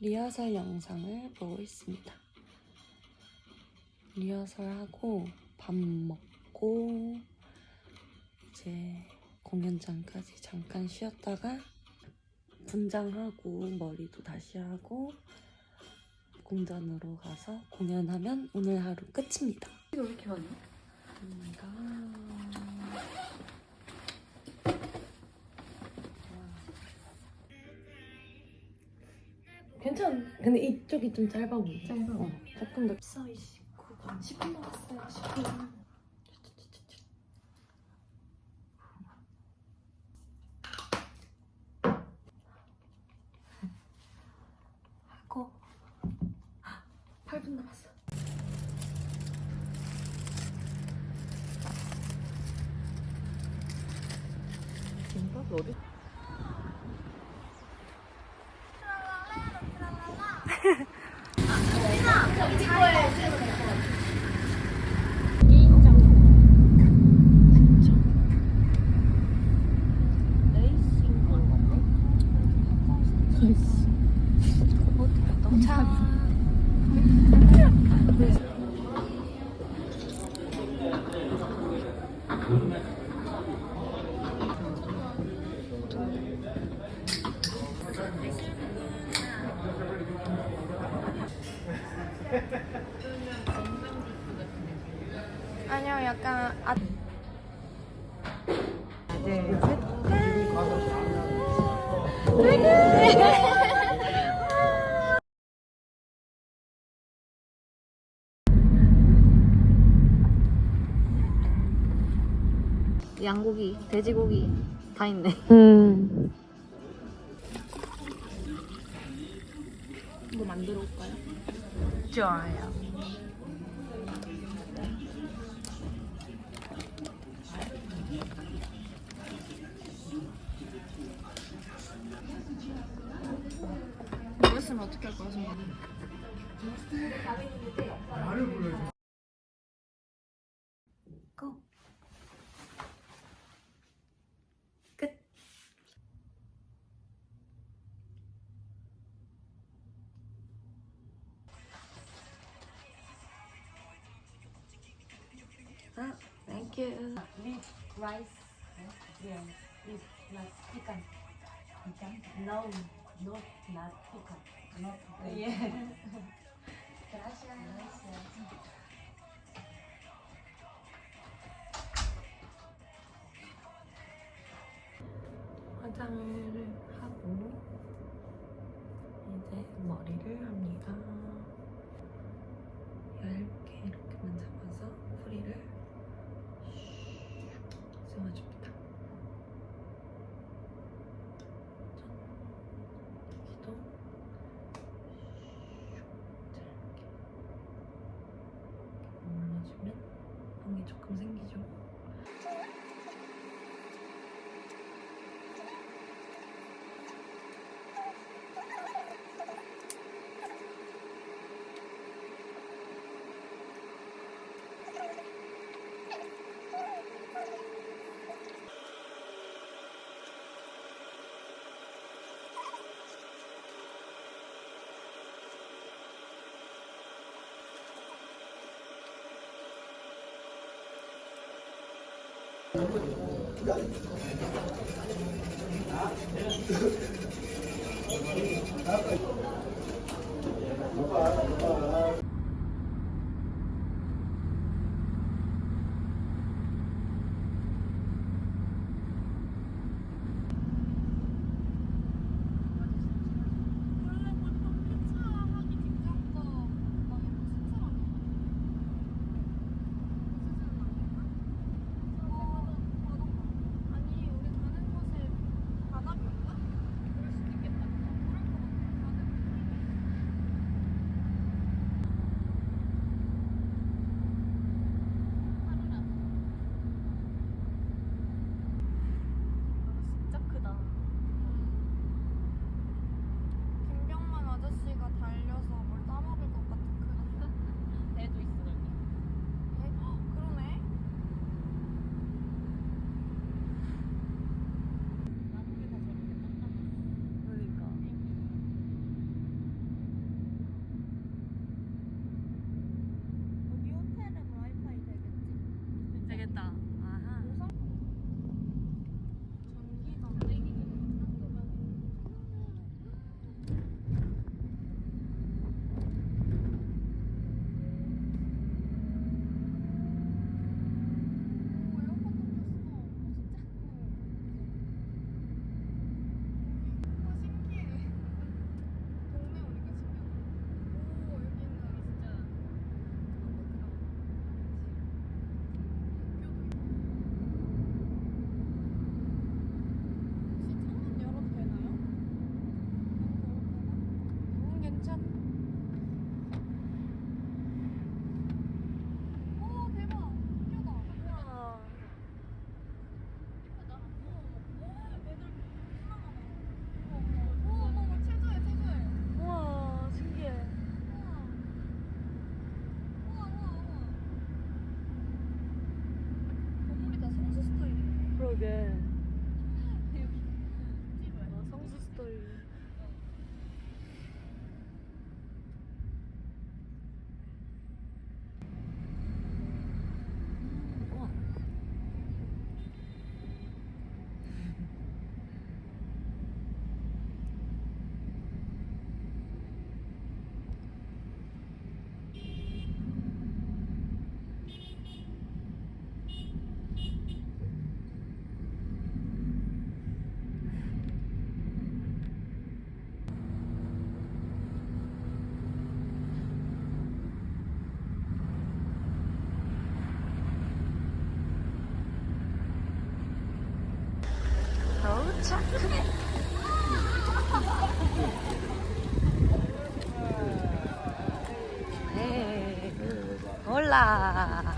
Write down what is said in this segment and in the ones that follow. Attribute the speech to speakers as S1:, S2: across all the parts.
S1: 리허설 영상을 보고 있습니다. 리허설하고 밥 먹고 이제 공연장까지 잠깐 쉬었다가 분장하고 머리도 다시 하고 공전으로 가서 공연하면 오늘 하루 끝입니다.
S2: 이거 왜 이렇게 많이?
S1: 괜찮. 근데 이쪽이 좀 짧아 보여.
S2: 짧아.
S1: 어, 조금 더.
S2: 14, 29분. 10분 남았어요. 10분. 하고 8분 남았어. 김밥 어디?
S3: 아니요, 약간 아,
S2: 양고기, 돼지고기 다 있네.
S1: 음.
S2: 뭐 만들어 올까요?
S3: 좋아요.
S2: 모르겠으면 어떻게 할 거야, 정말.
S1: 고. 끝. 아, thank you.
S4: with rice. Yeah, with not pecan. Pecan? No,
S1: 화장을 하고 이제 머리를 합니다. 얇게 이렇게만 잡아서 뿌리를 슉 세워줍니다. 여기도 슉 짧게 올려주면 뽕이 조금 생기죠.
S3: 아니
S1: 도착. 네. 올라.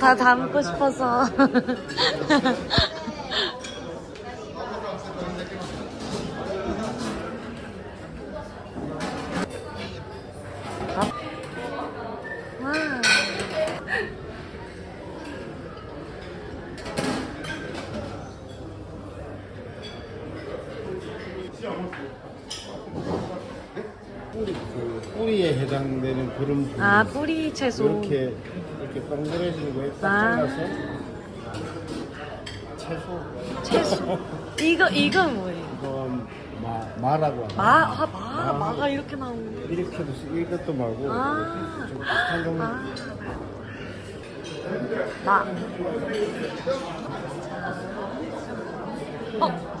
S1: 다 담고 싶어서. 와.
S5: 뿌리 그 뿌리에 해당되는 그런 부분
S1: 아 뿌리 채소.
S5: 이렇게 동그래진 거에 딱
S1: 아.
S5: 잘라서 채소
S1: 채소. 이거 이거 뭐예요?
S5: 이건 마 마라고 하나
S1: 마, 아, 마, 마가 이렇게 나오는.
S5: 이렇게도 쓰- 이것도 말고
S1: 아.
S5: 좀 비슷한 종류
S1: 아. 마. 어.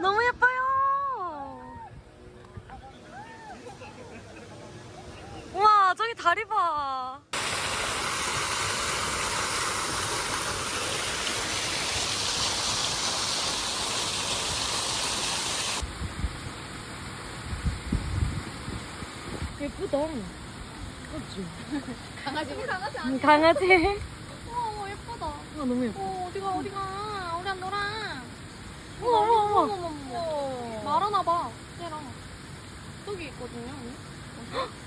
S1: 너무 예뻐요. 와 저기 다리 봐. 예쁘다. 그치? 강아지 강아지 아니야? 강아지.
S3: 어 예쁘다.
S1: 아 너무 예뻐.
S3: 어 어디가 어디가 우리 안 놀아.
S1: 어머 어머 어머.
S3: 어머. 말하나 봐. 쟤랑. 저기 있거든요.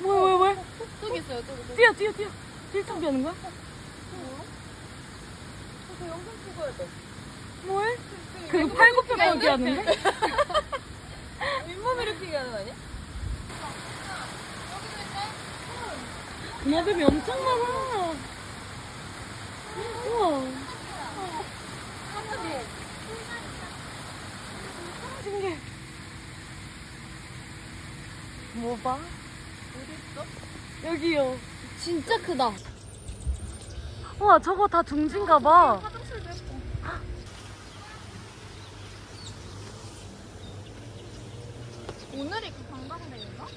S1: 뭐야 뭐야 뭐야?
S3: 저기 있어요. 저기 저기.
S1: 뛰어 뛰어 뛰어. 일창 하는 거야?
S3: 저 영상 찍어야 돼.
S1: 뭐해? 그거 팔굽혀 펴기 하는데?
S3: 윗몸 이렇게 하는 거 아니야?
S1: 나뱀이 엄청 많아. 우와. 신기해. 뭐 봐? 여기요.
S3: 진짜 크다.
S1: 우와, 저거 다 둥지인가 봐.
S3: 화장실도 예뻐. 오늘이 그 관광대인가?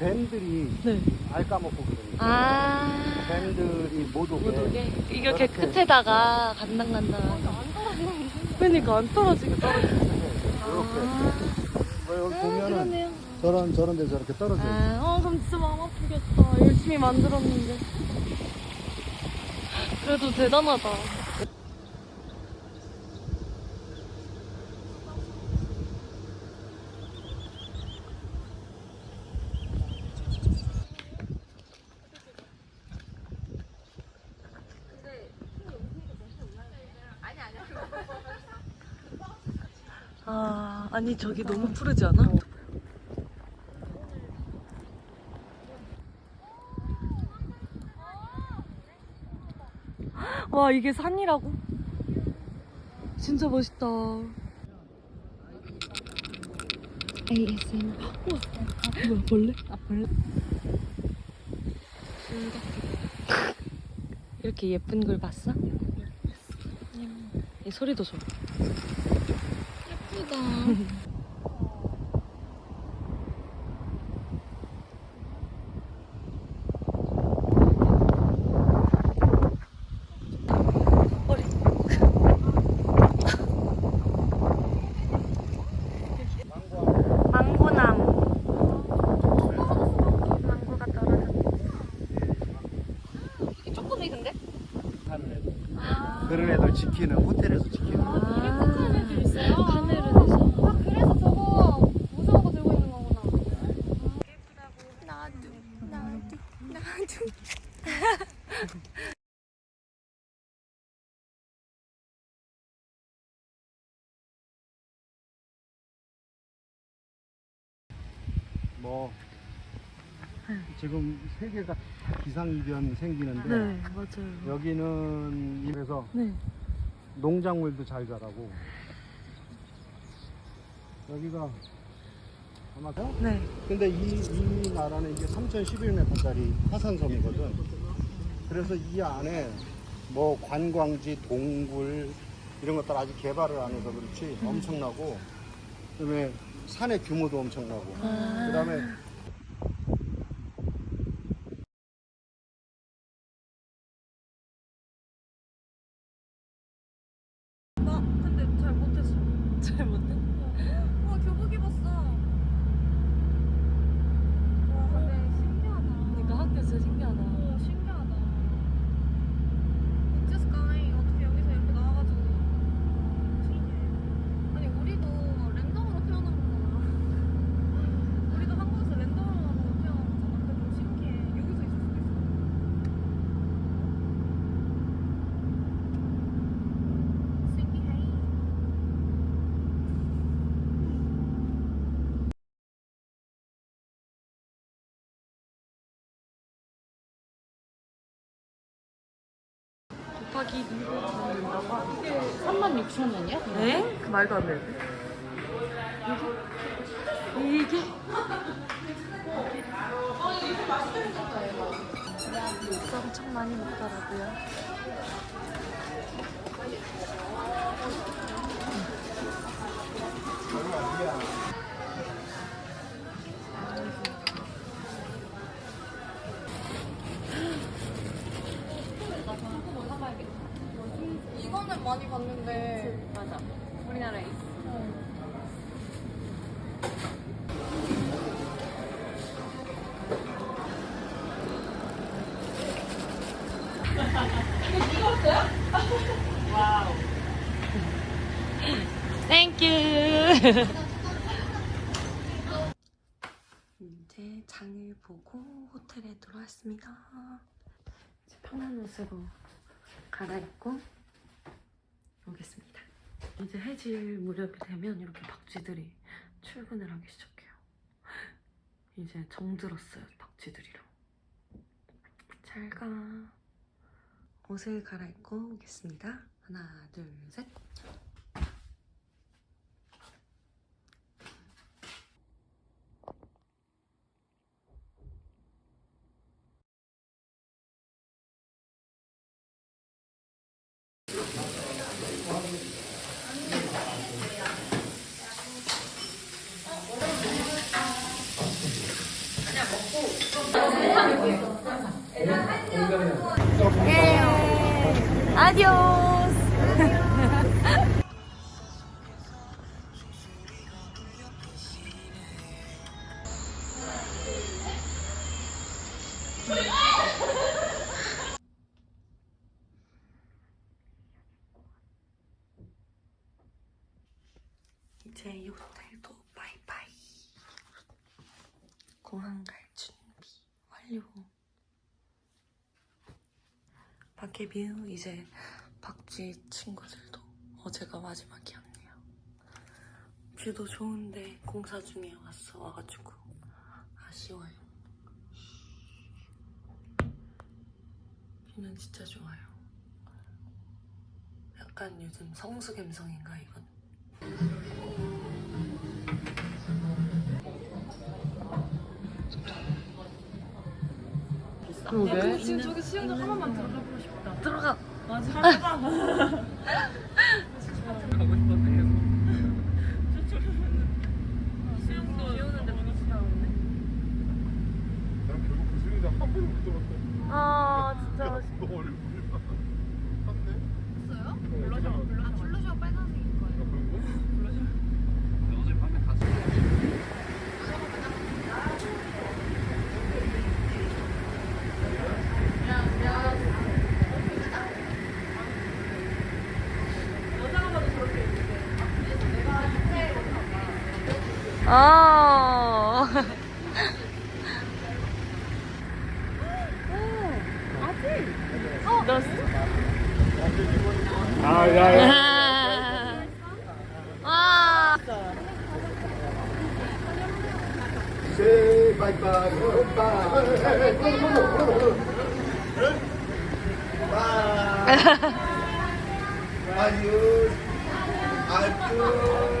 S5: 밴들이
S1: 네.
S5: 알 까먹고 그러니까
S1: 아.
S5: 밴들이 못 오게
S1: 모르게. 이렇게
S5: 이렇게.
S1: 끝에다가 간당간당.
S3: 안 떨어지는
S1: 그러니까 안 떨어지게 떨어지게.
S5: 이렇게 뭐 여기 보면은
S1: 그러네요.
S5: 저런 저런 데 저렇게 떨어져 있어
S1: 아, 어, 그럼 진짜 마음 아프겠다. 열심히 만들었는데. 그래도 대단하다. 아, 아니 저기 너무 푸르지 않아? 와 이게 산이라고? 진짜 멋있다. ASM. 우와. 뭐야 벌레? 아 벌레? 이렇게 예쁜 걸 봤어? 이 소리도 좋아.
S3: 예쁘다.
S1: 망고나무. 망고가 떨어졌어.
S3: 조금이 근데?
S5: 하는 애들 그런 애들 지키는 호텔에서 지키는
S1: 아,
S3: 애들 있어요?
S1: 카메라에서.
S3: 아 그래서 저거 무서운 거 들고 있는 거구나. 나도 나도 나도.
S5: 뭐 지금 세계가 다 기상이변 생기는데
S1: 네 맞아요.
S5: 여기는 이래서
S1: 네.
S5: 농작물도 잘 자라고 여기가 아마
S1: 네.
S5: 근데 이, 이 나라는 이게 3,011m짜리 화산섬이거든. 그래서 이 안에 뭐 관광지, 동굴 이런 것들 아직 개발을 안 해서 그렇지 엄청나고 그다음에 산의 규모도 엄청나고
S1: 아.
S5: 그다음에
S3: 나 근데 잘 못했어.
S1: 잘 못해?
S3: 우와 교복 입었어. 와 근데 신기하다.
S1: 그러니까 학교 진짜 신기하다.
S3: 오 신기하다. 우체스카이 어떻게 여기서 이렇게 나와가지고 신기해. 아니 우리도 랜덤으로 태어난 거잖아. 우리도 한국에서 랜덤으로 태어난 거잖아. 근데 좀 신기해. 여기서 있을 수도 있어. 신기해.
S1: 2로 된다고
S3: 3만 6천 원이야?
S1: 네? 그 말도 안 되는데. 이게? 이게? 엄청 많이 먹더라고요. 이제 장을 보고 호텔에 들어왔습니다. 이제 편한 옷으로 갈아입고 오겠습니다. 이제 해질 무렵이 되면 이렇게 박쥐들이 출근을 하기 시작해요. 이제 정들었어요, 박쥐들이랑. 잘 가. 옷을 갈아입고 오겠습니다. 하나, 둘, 셋. 이제 이 호텔도 바이바이. 공항 갈 준비 완료. 밖에 뷰 이제 박쥐 친구들도 어제가 마지막이었네요. 뷰도 좋은데 공사 중에 왔어 와가지고 아쉬워요. 뷰는 진짜 좋아요. 약간 요즘 성수 감성인가 이건? 그러게.
S3: 지금 저기 수영장 한 번만 들어가보고 싶다.
S1: 들어가.
S3: 맞아. 수영도 비 오는데 비치 나오네.
S6: 난 결국 그 수영장 한 번도 못 들어갔다.
S3: 아 진짜
S6: 너 얼굴만 탔네?
S3: 맛있어요? 블러셔. 아 블러셔 빨간색인 거예요.
S6: 그런 거?
S7: 어.
S6: 아, 야, 야.
S7: 와.
S5: Say bye bye goodbye. Bye. Adios. Adios.